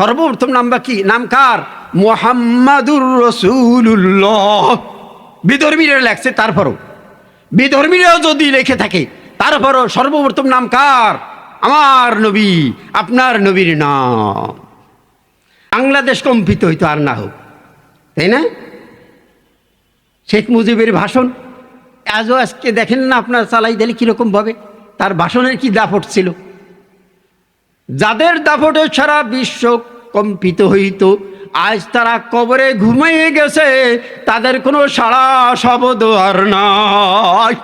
সর্বপ্রথম নাম বা কি? নাম কার? মোহাম্মদুর রসুল্লাহ বিধর্মীরা লেখছে, তারপরও। বিধর্মীরাও যদি লিখে থাকে, তারপরও সর্বপ্রথম নাম কার? আমার নবী, আপনার নবীর নাম। বাংলাদেশ কম্পিত হইতো আর না হোক। তাই না? শেখ মুজিবের ভাষণ, আজও আজকে দেখেন না আপনার চালাই দিলে কীরকমভাবে তার ভাষণের কি দাপট ছিল? যাদের দাপটে সারা বিশ্ব কম্পিত হইত আজ তারা কবরে ঘুমিয়ে গেছে তাদের কোনো সাড়া শব্দ আর নাই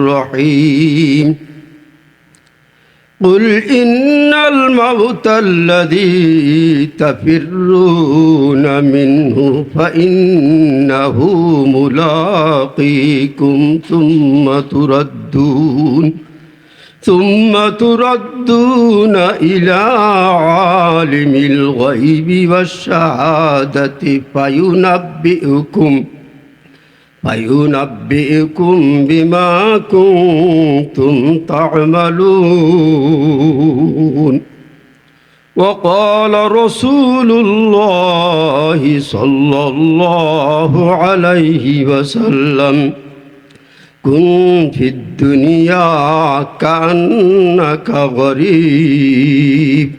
রহিম قل إن الموت الذي تفرون منه فإنه ملاقيكم ثم تردون ثم تردون إلى عالم الغيب والشهادة فينبئكم فينبئكم بما كنتم تعملون. وقال رسول الله صلى الله عليه وسلم كن في الدنيا كأنك غريب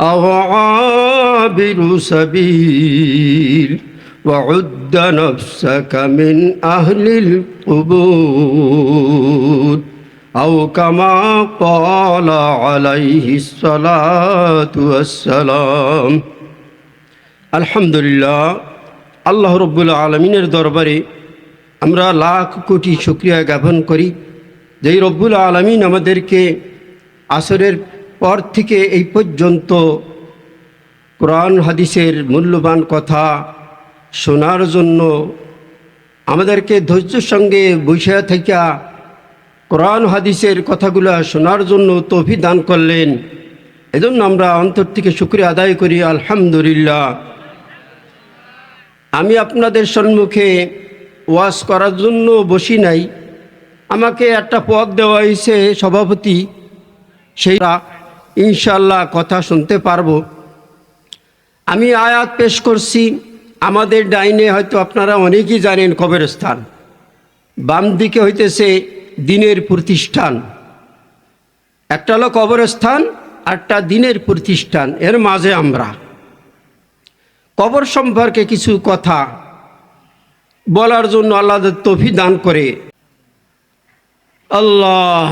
أو عابر سبيل وعد نفسك من أهل القبور أو كما قال عليه الصلاة والسلام الحمد لله আল্লাহ রব্বুল আলমিনের দরবারে আমরা লাখ কোটি শুক্রিয়া জ্ঞাপন করি যেই রব্বুল আলমিন আমাদেরকে আসরের পর থেকে এই পর্যন্ত কোরআন হাদিসের মূল্যবান কথা শোনার জন্য আমাদেরকে ধৈর্যের সঙ্গে বসে থেকে কোরআন হাদিসের কথাগুলো শোনার জন্য তফি দান করলেন। এজন্য আমরা অন্তর থেকে শুক্রিয়া আদায় করি, আলহামদুলিল্লাহ। আমি আপনাদের সম্মুখে ওয়াজ করার জন্য বসি নাই। আমাকে একটা পদ দেওয়া হয়েছে সভাপতি। সেইটা ইনশাল্লাহ কথা শুনতে পারব। আমি আয়াত পেশ করছি। আমাদের ডাইনে হয়তো আপনারা অনেকেই জানেন কবরস্থান। বাম দিকে হইতেছে দিনের প্রতিষ্ঠান। একটা হলো কবরস্থান আরটা দিনের প্রতিষ্ঠান। এর মাঝে আমরা। কবর সম্পর্কে কিছু কথা বলার জন্য আল্লাহ তফি দান করে। আল্লাহ,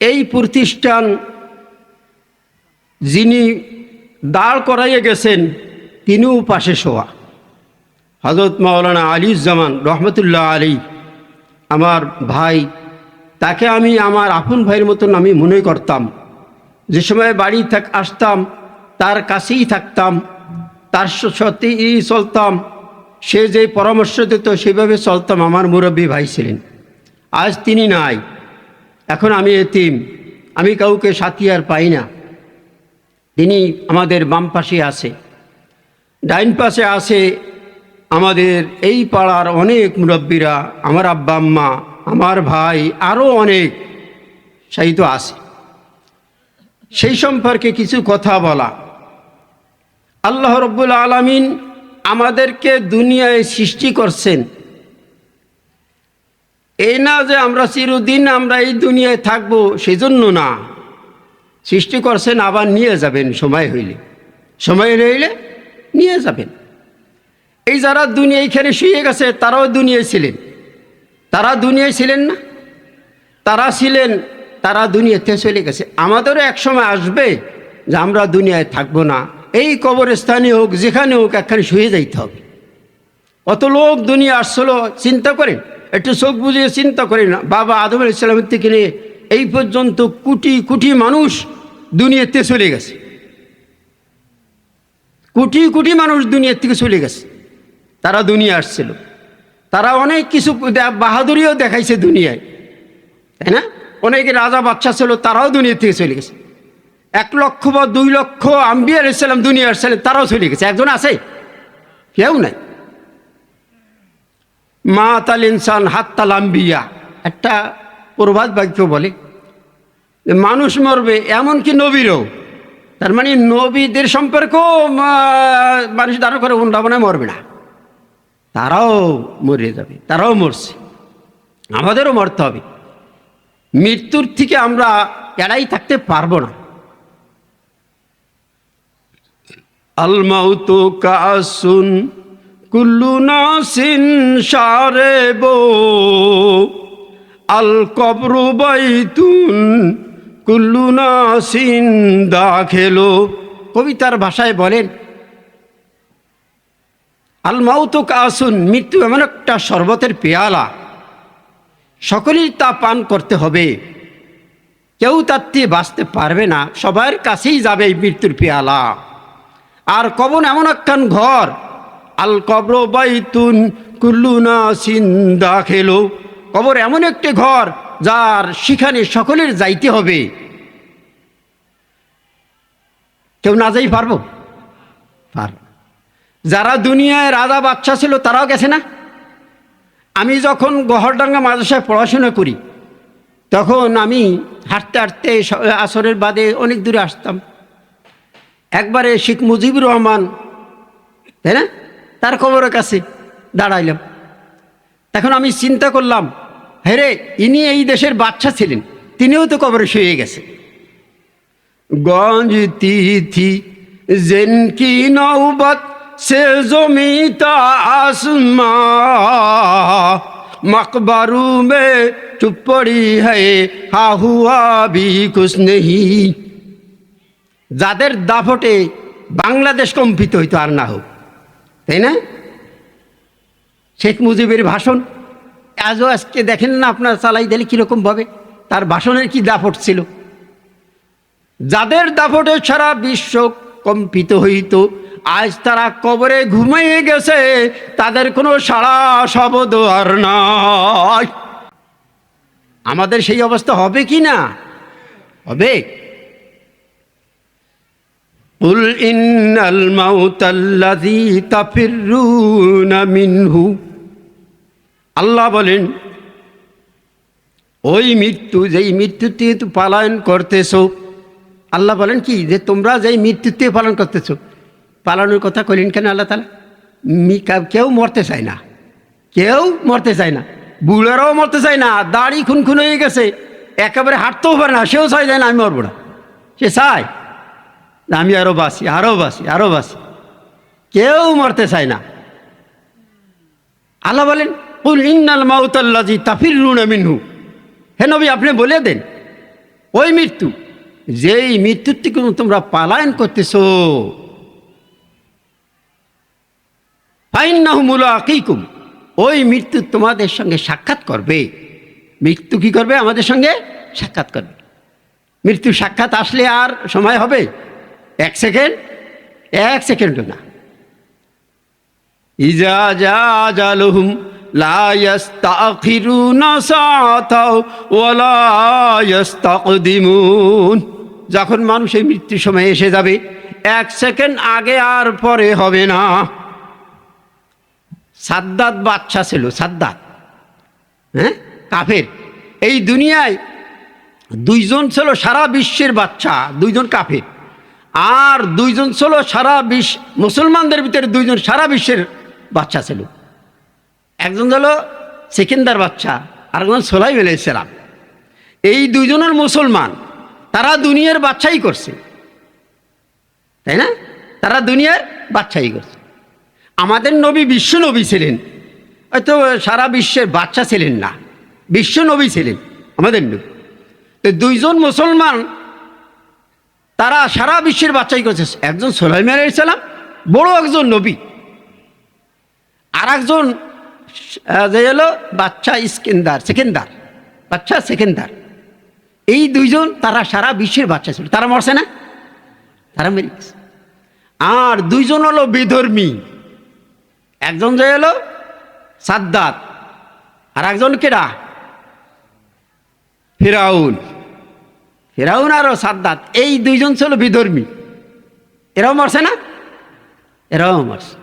এই প্রতিষ্ঠান যিনি দাঁড় করাইয়ে গেছেন, তিনিও পাশে শোয়া। হজরত মাওলানা আলিউজ্জামান রহমতুল্লাহ আলী, আমার ভাই, তাকে আমি আমার আপন ভাইয়ের মতন আমি মনে করতাম। যে সময় বাড়ি থাক, আসতাম, তার কাছেই থাকতাম, তার সত্যিই চলতাম সে যে পরামর্শ দিত, সেভাবে চলতাম। আমার মুরব্বী ভাই ছিলেন। আজ তিনি নাই। এখন আমি এতিম। আমি কাউকে সাথী আর পাই না। তিনি আমাদের বাম পাশে আছে। ডাইন পাশে আছে আমাদের এই পাড়ার অনেক মুরব্বীরা, আমার আব্বা, আম্মা, আমার ভাই আরও অনেক সেই তো আছে। সেই সম্পর্কে কিছু কথা বলা। আল্লাহ রব্বুল আলমিন আমাদেরকে দুনিয়ায় সৃষ্টি করছেন। এই না যে আমরা চিরদিন আমরা এই দুনিয়ায় থাকব, সেজন্য না। সৃষ্টি করছেন আবার নিয়ে যাবেন সময় হইলে। সময় হইলে নিয়ে যাবেন। এই যারা দুনিয়া এখানে শুয়ে গেছে, তারাও দুনিয়ায় ছিলেন। তারা দুনিয়ায় ছিলেন না। তারা ছিলেন, তারা দুনিয়াতে চলে গেছে। আমাদেরও এক সময় আসবে যে আমরা দুনিয়ায় থাকব না। এই কবরস্থানে হোক, যেখানে হোক, একখানে শুয়ে যাইতে হবে। অত লোক দুনিয়া আসছিল চিন্তা করেন একটু চোখ বুঝিয়ে চিন্তা করেন বাবা আদম আলি ইসলামের থেকে নিয়ে এই পর্যন্ত কোটি কোটি মানুষ দুনিয়াতে চলে গেছে। কোটি কোটি মানুষ দুনিয়ার থেকে চলে গেছে। তারা দুনিয়া আসছিল। তারা অনেক কিছু বাহাদুরিও দেখাইছে দুনিয়ায়। তাই না? অনেকে রাজা বাচ্চা ছিল, তারাও দুনিয়ার থেকে চলে গেছে। এক লক্ষ বা দুই লক্ষ আম্বিয়া আলাইসাল্লাম দুনিয়ার আসছিলেন তারাও চলে গেছে। একজন আছে? কেউ নাই। মা তাল ইনসান হাত তাল আম্বিয়া। একটা প্রভাত বাক্য বলে মানুষ মরবে এমনকি নবীরও। তার মানে নবীদের সম্পর্ক মানুষ ধারণ করে বৃন্দাবনে মরবে না। তারাও মরে যাবে, তারাও মরছে। আমাদেরও মরতে হবে। মৃত্যুর থেকে আমরা এড়াই থাকতে পারব না। আলমাউতু কাসুন কুল্লু নাসিন সারেব আল কবরু বাইতুন কুল্লু নাসিন দাখেলো। কবিতার ভাষায় বলেন আল মাউতু কাসুন মৃত্যু এমন একটা শরবতের পেয়ালা। সকলেই তা পান করতে হবে। কেউ তার দিয়ে বাঁচতে পারবে না। সবার কাছেই যাবে এই মৃত্যুর পেয়ালা। আর কবন এমন একখান ঘর। আল কবর বাইতুন কুল্লুনা সিন্দা খেলো কবর এমন একটি ঘর যার সেখানে সকলের যাইতে হবে। কেউ না যাই পারব? যারা দুনিয়ায় রাজা বাচ্চা ছিল তারাও গেছে না? আমি যখন গহরডাঙ্গা মাদ্রাসায় পড়াশোনা করি, তখন আমি হাঁটতে হাঁটতে আসরের বাদে অনেক দূরে আসতাম। একবারে শেখ মুজিবুর রহমান, তাই না? তার খবরের কাছে দাঁড়াইলাম। এখন আমি চিন্তা করলাম হেরে ইনি এই দেশের বাচ্চা ছিলেন, তিনিও তো কবরে শুয়ে গেছে। গঞ্জ তিথি জেনকি নৌবত সে জমিতা আসমা মকবরু মে চুপড়ি হে হাহুয়া বি কুছ যাদের দাফটে বাংলাদেশ কম্পিত হইতো আর না হোক, তাই না? শেখ মুজিবের ভাষণ আজও আজকে দেখেন না আপনার, চালাই দিলে কীরকম ভাবে? তার ভাষণের কি দাফট ছিল? যাদের দাফটে সারা বিশ্ব কম্পিত হইত, আজ তারা কবরে ঘুমিয়ে গেছে, তাদের কোনো সাড়া শব্দ আর নাই। আমাদের সেই অবস্থা হবে কি না? হবে। قل إن الموت الذي تفرون منه আল্লাহ বলেন ওই মৃত্যু যেই মৃত্যুতে তো পালায়ন করতেছো আল্লাহ বলেন কি যে তোমরা যেই মৃত্যুতে পালন করতেছো পালানোর কথা কইলেন কেন আল্লাহ তালা মি- কা- কেউ মরতে চায় না কেউ মরতে চায় না বুড়ারাও মরতে চায় না দাড়ি খুন খুন হয়ে গেছে একেবারে হাঁটতেও পারে না সেও চাই যায় না আমি মরবো না সে চায় যে আমি আরও বাসি আরও বাসি আরও বাসি কেউ মরতে চায় না। আল্লাহ বলেন, কুল ইন্নাল মাউতাল্লাজি তাফির মিনহু। হে নবী, আপনি বলে দেন, ওই মৃত্যু, যেই মৃত্যুর থেকে তোমরা পালায়ন করতেছো। ফাইন্নাহুমুলা আকিকুম ওই মৃত্যু তোমাদের সঙ্গে সাক্ষাৎ করবে। মৃত্যু কি করবে? আমাদের সঙ্গে সাক্ষাৎ করবে। মৃত্যু সাক্ষাৎ আসলে আর সময় হবে? এক সেকেন্ড, এক সেকেন্ডও না। ইজা যা জালহুম যখন মানুষ এই মৃত্যুর সময় এসে যাবে, এক সেকেন্ড আগে আর পরে হবে না। সাদ্দাত বাচ্চা ছিল, সাদ্দাত হ্যাঁ? কাফের। এই দুনিয়ায় দুইজন ছিল সারা বিশ্বের বাচ্চা দুইজন কাফের। আর দুইজন ছিল সারা বিশ্ব মুসলমানদের ভিতরে দুইজন সারা বিশ্বের বাচ্চা ছিল। একজন হলো সেকেন্দার বাচ্চা আর একজন সোলাইম আলাইসালাম এই দুইজনের মুসলমান, তারা দুনিয়ার বাচ্চাই করছে। তাই না? তারা দুনিয়ার বাচ্চাই করছে। আমাদের নবী বিশ্ব নবী ছিলেন। হয়তো সারা বিশ্বের বাচ্চা ছিলেন না। বিশ্ব নবী ছিলেন আমাদের নবী। তো দুইজন মুসলমান তারা সারা বিশ্বের বাচ্চাই করছে। একজন সোলাইম আলাইসালাম বড় একজন নবী। আর একজন যে হলো বাচ্চা ইস্কেন্দার, সেকেন্দার, বাচ্চা সেকেন্দার। এই দুইজন তারা সারা বিশ্বের বাচ্চা ছিল। তারা মরছে না? তারা মেরে গেছে। আর দুইজন হলো বিধর্মী। একজন যে হলো সাদ্দাত আর একজন কেডা? ফেরাউন। ফেরাউন আর সাদ্দাত, এই দুইজন ছিল বিধর্মী। এরাও মরছে না? এরাও মরছে।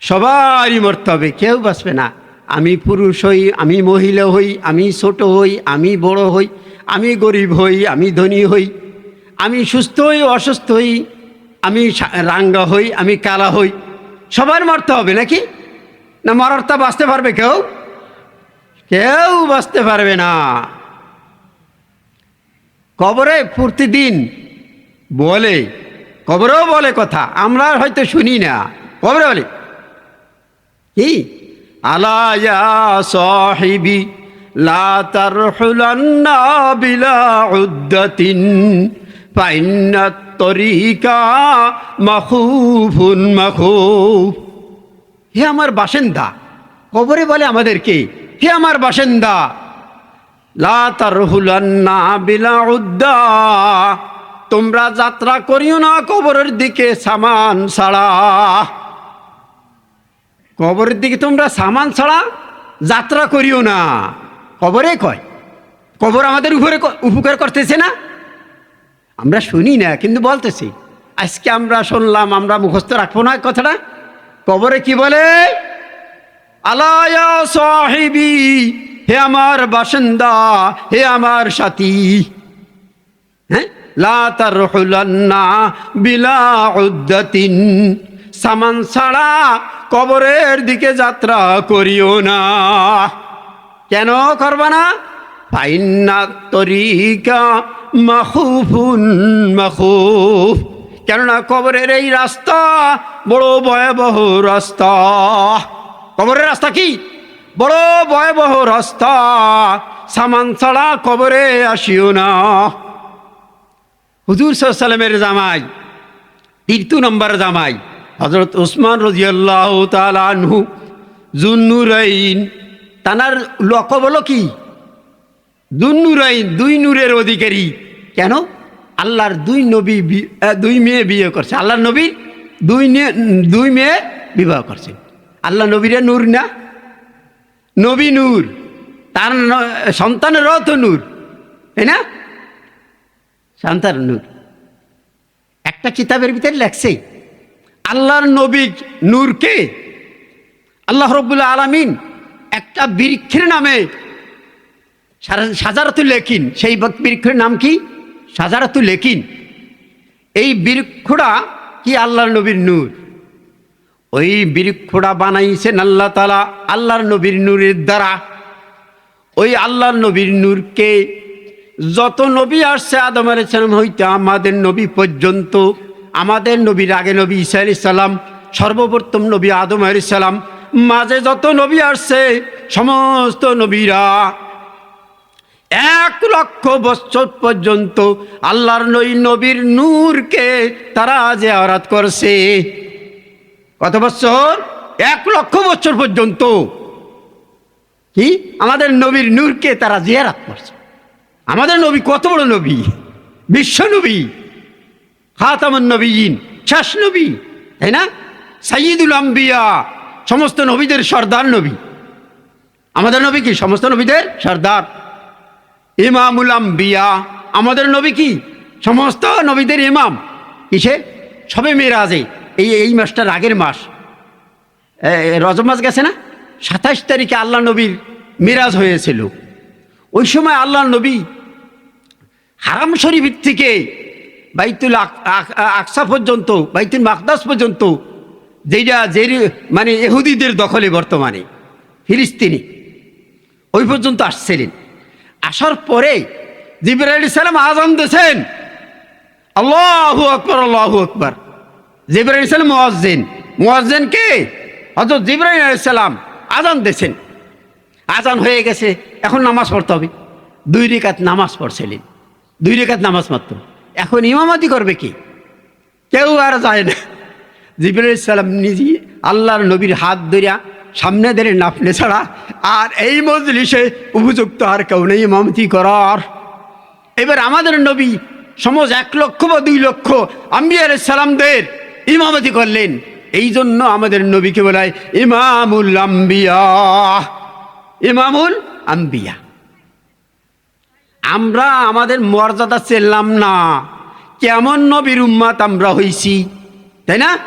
সবারই মরতে হবে, কেউ বাঁচবে না। আমি পুরুষ হই, আমি মহিলা হই, আমি ছোট হই, আমি বড় হই, আমি গরিব হই, আমি ধনী হই, আমি সুস্থ হই, অসুস্থ হই, আমি রাঙ্গা হই, আমি কালা হই। সবার মরতে হবে নাকি? না মরার তা বাঁচতে পারবে কেউ? কেউ বাঁচতে পারবে না। কবরে প্রতিদিন বলে, কবরেও বলে কথা, আমরা হয়তো শুনি না। কবরে বলে, কি? আলায়া হে আমার বাসিন্দা, কবরে বলে আমাদেরকে, হে আমার বাসিন্দা লা তারহুলান্না বিলা উদ্দা তোমরা যাত্রা করিও না কবরের দিকে সামান ছাড়া। কবরের দিকে তোমরা সামান ছাড়া যাত্রা করিও না। কবরে কয়? কবর আমাদের উপরে উপকার করতেছে না? আমরা শুনি না, কিন্তু বলতেছি। আজকে আমরা শুনলাম, আমরা মুখস্থ রাখব না কথাটা। কবরে কি বলে? আলায়া সাহিবি হে আমার বাসিন্দা, হে আমার সাথী। হ্যাঁ? বিলা উদ্দাতিন। সামান ছাড়া কবরের দিকে যাত্রা করিও না। কেন করবা না? ফাইন্না তরিকা মাখুফুন মাখুফ। কেননা কবরের এই রাস্তা বড় ভয়াবহ রাস্তা। কবরের রাস্তা কি? বড় ভয়াবহ রাস্তা, সামান ছাড়া কবরে আসিও না। হুজুর সাল্লামের জামাই তীর্থ নম্বর জামাই হজরত ওসমান রাজিয়াল্লাহ তালু জুন্নুরাইন, তানার লক বলো কি? দুন্নুরাইন দুই নূরের অধিকারী। কেন? আল্লাহর দুই নবী দুই মেয়ে বিয়ে করছে। আল্লাহর নবীর দুই দুই মেয়ে বিবাহ করছেন আল্লাহ নবীরে নূর না? নবী নূর, তার ন- সন্তানেরও তো নূর, তাই না? সন্তান নূর। একটা কিতাবের ভিতরে লেখছে, আল্লাহর নবী নূরকে আল্লাহ রব্বুল্লা আলমিন একটা বৃক্ষের নামে সাজারাতুল লেখিন। সেই বৃক্ষের নাম কি? সাজারাতুল লেখিন। এই বৃক্ষটা কি আল্লাহর নবীর নূর? ওই বৃক্ষটা বানাইছেন আল্লাহ তালা আল্লাহর নবীর নূরের দ্বারা। ওই আল্লাহর নবীর নূরকে যত নবী আসছে আদম আলাইসালাম হইতে আমাদের নবী পর্যন্ত, আমাদের নবীর আগে নবী ঈসা আলি সাল্লাম সর্বপ্রথম নবী আদম আলি সাল্লাম মাঝে যত নবী আসছে সমস্ত নবীরা এক লক্ষ বছর পর্যন্ত আল্লাহর নই নবীর নূরকে তারা যে আরাত করছে। কত বছর? এক লক্ষ বছর পর্যন্ত। কি? আমাদের নবীর নূরকে তারা জিয়ারাত করছে। আমাদের নবী কত বড় নবী? বিশ্ব নবী। খাতামন নবীন, শেষ নবী, তাই না? সাইয়দুল আম্বিয়া, সমস্ত নবীদের সর্দার নবী। আমাদের নবী কি? সমস্ত নবীদের সর্দার। ইমামুল আম্বিয়া, আমাদের নবী কি? সমস্ত নবীদের ইমাম। কিসে? সবে মেয়েরাজে এই এই মাসটার আগের মাস। রজব মাস গেছে না? সাতাইশ তারিখে আল্লাহ নবীর মিরাজ হয়েছিল। ওই সময় আল্লাহ নবী হারাম শরীফ থেকে বাইতুল আক- আক- আকসা পর্যন্ত, বাইতুল মাকদাস পর্যন্ত যেটা যে মানে এহুদিদের দখলে বর্তমানে, ফিলিস্তিনি, ওই পর্যন্ত আসছিলেন। আসার পরে জিবরাইল সালাম আজান দিয়েছেন। আল্লাহু আকবর আল্লাহু আকবর। জিবরাইল সালাম মুয়াজ্জিন। মুয়াজ্জিন কে? হযরত জিবরাইল আলাইহিস সালাম। আজান দিয়েছেন। আজান হয়ে গেছে। এখন নামাজ পড়তে হবে। দুই রেখাত নামাজ পড়ছিলেন। দুই রেখাত নামাজ মাত্র। এখন ইমামতি করবে কি? কেউ আর যায় না। জিবরাইল সালাম নিজে আল্লাহর নবীর হাত ধরিয়া সামনে ধরে নাপলে ছাড়া আর এই মজলিসে উপযুক্ত আর কেউ নেই ইমামতি করার। এবার আমাদের নবী সমাজ এক লক্ষ বা দুই লক্ষ আম্বিয়ার সালামদের ইমামতি করলেন। এই জন্য আমাদের নবীকে বলায় ইমামুল আম্বিয়া। ইমামুল আম্বিয়া। আমরা আমাদের মর্যাদা চেললাম না। কেমন নবীর উম্মাত আমরা হইছি, তাই না?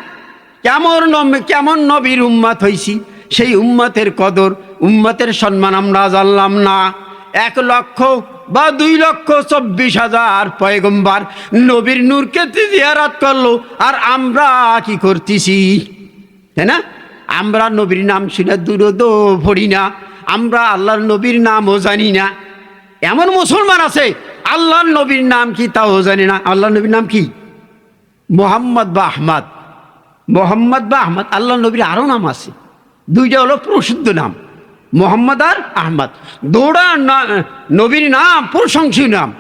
কেমন কেমন নবীর উম্মাত হইছি, সেই উম্মাতের কদর, উম্মাতের সম্মান আমরা জানলাম না। এক লক্ষ বা দুই লক্ষ চব্বিশ হাজার পয়গম্বার। নবীর নূরকে জিয়ারাত করল, আর আমরা কি করতেছি? তাই না? আমরা নবীর নাম শুনে দূরদো পড়ি না, আমরা আল্লাহর নবীর নামও জানি না। এমন মুসলমান আছে, আল্লাহর নবীর নাম কি তাও জানি না। আল্লাহর নবীর নাম কি? মোহাম্মদ বা আহমদ। মোহাম্মদ বা আহমদ আল্লাহ নবীর আরও নাম আছে। দুইটা হলো প্রসিদ্ধ নাম। মোহাম্মদ আর আহমদ। না- নবীর নাম প্রশংসী নাম।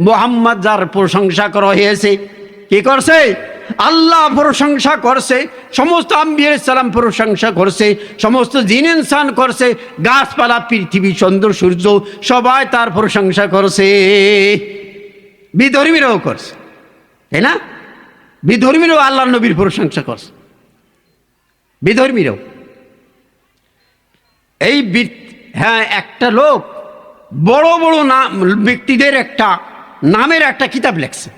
মোহাম্মদ যার প্রশংসা করা হয়েছে, কি করছে? আল্লাহ প্রশংসা করছে, সমস্ত আম্বির সালাম প্রশংসা করছে, সমস্ত জিন ইনসান করছে, গাছপালা, পৃথিবী, চন্দ্র, সূর্য, সবাই তার প্রশংসা করছে। বিধর্মীরাও করছে, তাই না? বিধর্মীরাও আল্লাহ নবীর প্রশংসা করছে। বিধর্মীরাও। এই হ্যাঁ একটা লোক বড় বড় নাম ব্যক্তিদের একটা নামের একটা কিতাব লেখছে।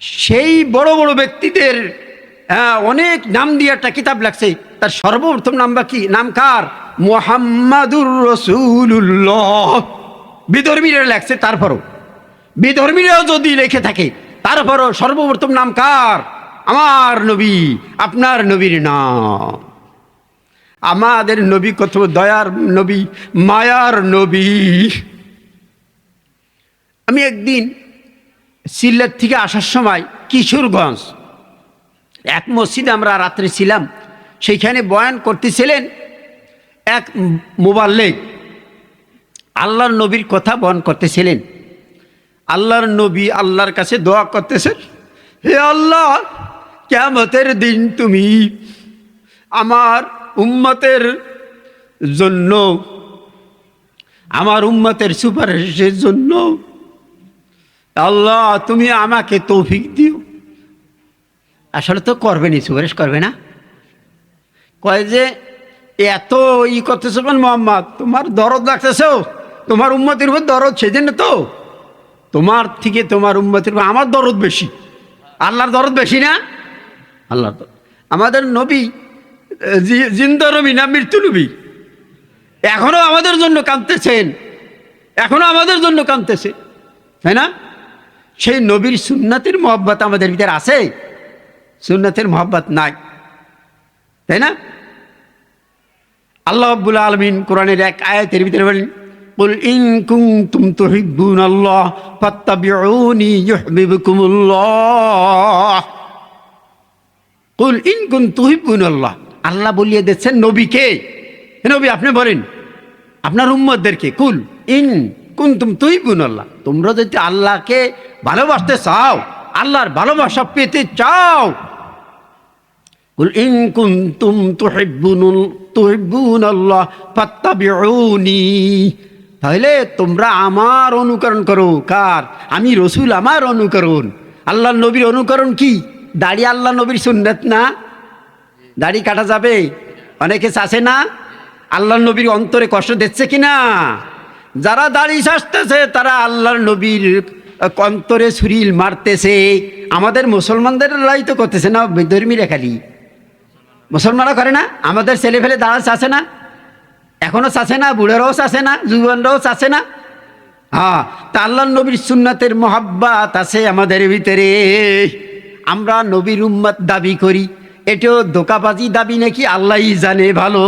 সেই বড় বড় ব্যক্তিদের হ্যাঁ, অনেক নাম দিয়ে একটা কিতাব লেখছে। তার সর্বপ্রথম নাম বা কি? নাম কার? মোহাম্মদুর রসুল্লাহ বিধর্মীরা লেখছে তারপরও। বিধর্মীরাও যদি লিখে থাকে তারপরও সর্বপ্রথম নাম কার? আমার নবী আপনার নবীর নাম। আমাদের নবী কত দয়ার নবী, মায়ার নবী। আমি একদিন সিলেট থেকে আসার সময় কিশোরগঞ্জ, এক মসজিদে আমরা রাত্রে ছিলাম, সেইখানে বয়ান করতেছিলেন এক মোবাল্লেক আল্লাহর নবীর কথা বয়ান করতেছিলেন। আল্লাহর নবী আল্লাহর কাছে দোয়া করতেছেন, হে আল্লাহ কেমতের দিন তুমি আমার উম্মতের জন্য, আমার উম্মতের সুপারিশের জন্য, আল্লাহ তুমি আমাকে তৌফিক দিও। আসলে তো করবেনি সুপারিশ করবে না? কয় যে, এত ই করতেছো মোহাম্মদ? তোমার দরদ লাগতেছো, তোমার উন্মতির উপর দরদ, সেজন্য তো। তোমার থেকে তোমার উন্মতির উপর আমার দরদ বেশি। আল্লাহর দরদ বেশি না? আল্লাহর দরদ। আমাদের নবী জিন্দা নবী না মৃত্যু নবী এখনো আমাদের জন্য কাঁদতেছেন এখনো আমাদের জন্য কাঁদতেছে তাই না সেই নবীর সুন্নাতের মহব্বত আমাদের ভিতরে আছে সুন্নাতের মহব্বত নাই তাই না আল্লাহ আব্বুল আলমিন কোরআনের এক আয়াতের ভিতরে বলেন قل إن كنتم تحبون الله فاتبعوني يحببكم الله قل إن كنتم تحبون الله আল্লাহ বলিয়ে দিচ্ছেন নবীকে নবী, আপনি বলেন, আপনার উম্মতদেরকে, কুল, ইন কুন্তুম তুই আল্লাহ, তোমরা যদি আল্লাহকে ভালোবাসতে চাও, আল্লাহর ভালোবাসা পেতে চাও ইন আল্লাহ তাহলে তোমরা আমার অনুকরণ করো। কার? আমি রসুল, আমার অনুকরণ। আল্লাহ নবীর অনুকরণ কি? দাড়ি আল্লাহ নবীর সুন্নত না? দাড়ি কাটা যাবে। অনেকে চাষে না। আল্লাহ নবীর অন্তরে কষ্ট দিচ্ছে কি না যারা দাড়ি সাজতেছে তারা আল্লাহর নবীর অন্তরে সুরিল মারতেছে। আমাদের মুসলমানদের লাই তো করতেছে না বিধর্মীরা খালি। মুসলমানরা করে না। আমাদের ছেলে ফেলে দাঁড়া চাষে না। এখনও চাষে না, বুড়েরাও চাষে না, যুবনরাও চাষে না। হ্যাঁ তা আল্লাহ নবীর সুন্নাতের মহাব্বাত আছে আমাদের ভিতরে। আমরা নবীর উম্মত দাবি করি। এটাও দোকাবাজি দাবি নাকি? আল্লাহই জানে ভালো।